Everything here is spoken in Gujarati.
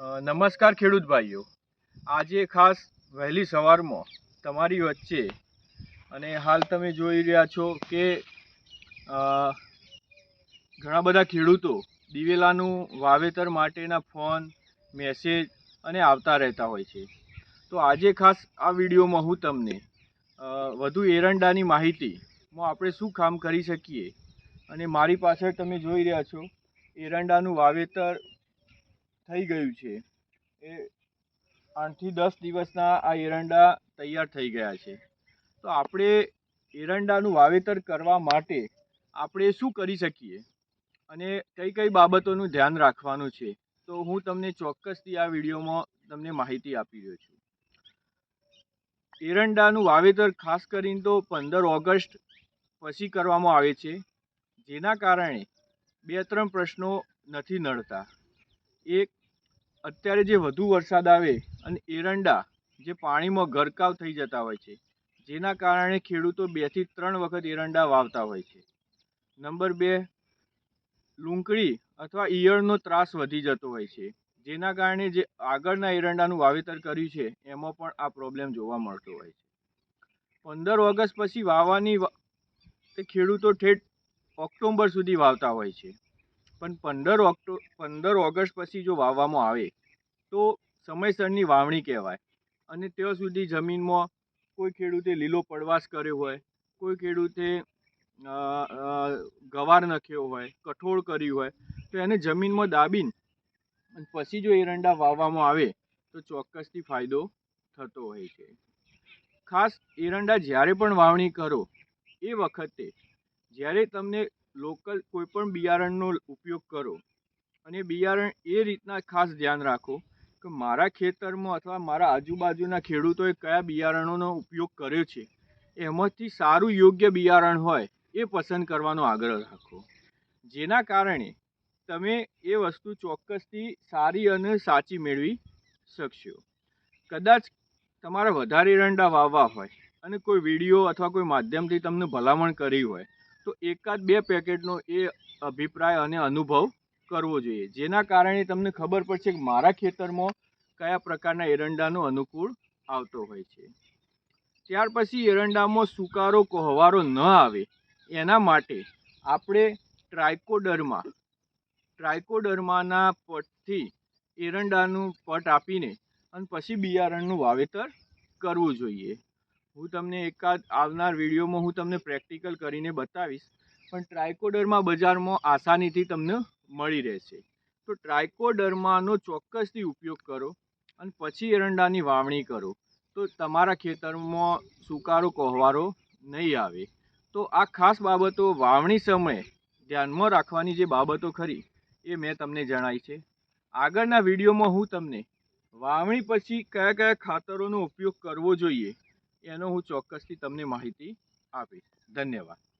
નમસ્કાર ખેડૂત ભાઈઓ. આજે ખાસ વહેલી સવારમાં તમારી વચ્ચે અને હાલ તમે જોઈ રહ્યા છો કે ઘણા બધા ખેડૂતો દિવેલાનું વાવેતર માટેના ફોન, મેસેજ અને આવતા રહેતા હોય છે. તો આજે ખાસ આ વિડીયોમાં હું તમને વધુ એરંડાની માહિતીમાં આપણે શું કામ કરી શકીએ? અને મારી પાછળ તમે જોઈ રહ્યા છો, એરંડાનું વાવેતર થઈ ગયું છે. એ આઠથી દસ દિવસના આ એરંડા તૈયાર થઈ ગયા છે. તો આપણે એરંડાનું વાવેતર કરવા માટે આપણે શું કરી શકીએ? અને કઈ કઈ બાબતોનું ધ્યાન રાખવાનું છે? તો હું તમને ચોક્કસથી આ વિડીયોમાં તમને માહિતી આપી રહ્યો છું. એરંડાનું વાવેતર ખાસ કરીને તો પંદર ઓગસ્ટ પછી કરવામાં આવે છે. જેના કારણે બે ત્રણ પ્રશ્નો નથી નડતા. એક અત્યારે જે વધુ વરસાદ આવે અને એરંડા જે પાણીમાં ગરકાવ થઈ જતા હોય છે, જેના કારણે ખેડૂતો બેથી ત્રણ વખત એરંડા વાવતા હોય છે. નંબર બે લૂંકડી અથવા ઈયળનો ત્રાસ વધી જતો હોય છે, જેના કારણે જે આગળના એરંડાનું વાવેતર કર્યું છે, એમાં પણ આ પ્રોબ્લેમ જોવા મળતો હોય છે. પંદર ઓગસ્ટ પછી વાવવાની તે ખેડૂતો ઠેઠ ઓક્ટોબર સુધી વાવતા હોય છે. પણ પંદર ઓક્ટો, પંદર ઓગસ્ટ પછી જો વાવવામાં આવે, તો સમયસરની વાવણી કહેવાય. અને ત્યાં સુધી જમીનમાં કોઈ ખેડૂતે લીલો પડવાશ કર્યો હોય, કોઈ ખેડૂતે ગવાર નાખ્યો હોય, કઠોળ કર્યું હોય, તો એને જમીનમાં દાબીને પછી જો એરંડા વાવવામાં આવે, તો ચોક્કસથી ફાયદો થતો હોય છે. ખાસ એરંડા જ્યારે પણ વાવણી કરો, એ વખતે જ્યારે તમને લોકલ કોઈપણ બિયારણનો ઉપયોગ કરો. અને બિયારણ એ રીતના ખાસ ધ્યાન રાખો કે મારા ખેતરમાં અથવા મારા આજુબાજુના ખેડૂતોએ કયા બિયારણોનો ઉપયોગ કર્યો છે. એમાંથી સારું યોગ્ય બિયારણ હોય એ પસંદ કરવાનો આગ્રહ રાખો. જેના કારણે તમે એ વસ્તુ ચોક્કસથી સારી અને સાચી મેળવી શકશો. કદાચ તમારે વધારે એરંડા વાવવા હોય અને કોઈ વીડિયો અથવા કોઈ માધ્યમથી તમને ભલામણ કરી હોય તો એકાદ બે પેકેટનો એ અભિપ્રાય અને અનુભવ કરવો જોઈએ. જેના કારણે તમને ખબર પડશે કે મારા ખેતરમાં કયા પ્રકારના એરંડાનો અનુકૂળ આવતો હોય છે. ત્યાર પછી એરંડામાં સુકારો, કોહવારો ન આવે. એના માટે આપણે ટ્રાયકોડર્મા, ટ્રાયકોડર્માના પટથી એરંડાનું પટ આપીને અને પછી બિયારણનું વાવેતર કરવું જોઈએ. હું તમને એકાદ આવનાર વિડીયોમાં હું તમને પ્રેક્ટિકલ કરીને બતાવીશ, પણ ટ્રાયકોડર્મા બજારમાં આસાનીથી તમને મળી રહેશે. તો ટ્રાયકોડર્માનો ચોક્કસથી ઉપયોગ કરો અને પછી એરંડાની વાવણી કરો. તો તમારા ખેતરમાં સુકારો, કોહવારો નહીં આવે. તો આ ખાસ બાબતો વાવણી સમયે ધ્યાનમાં રાખવાની જે બાબતો ખરી એ મેં તમને જણાવી છે. આગળના વિડીયોમાં હું તમને વાવણી પછી કયા કયા ખાતરોનો ઉપયોગ કરવો જોઈએ એનો હું ચોક્કસથી તમને માહિતી આપીશ. ધન્યવાદ.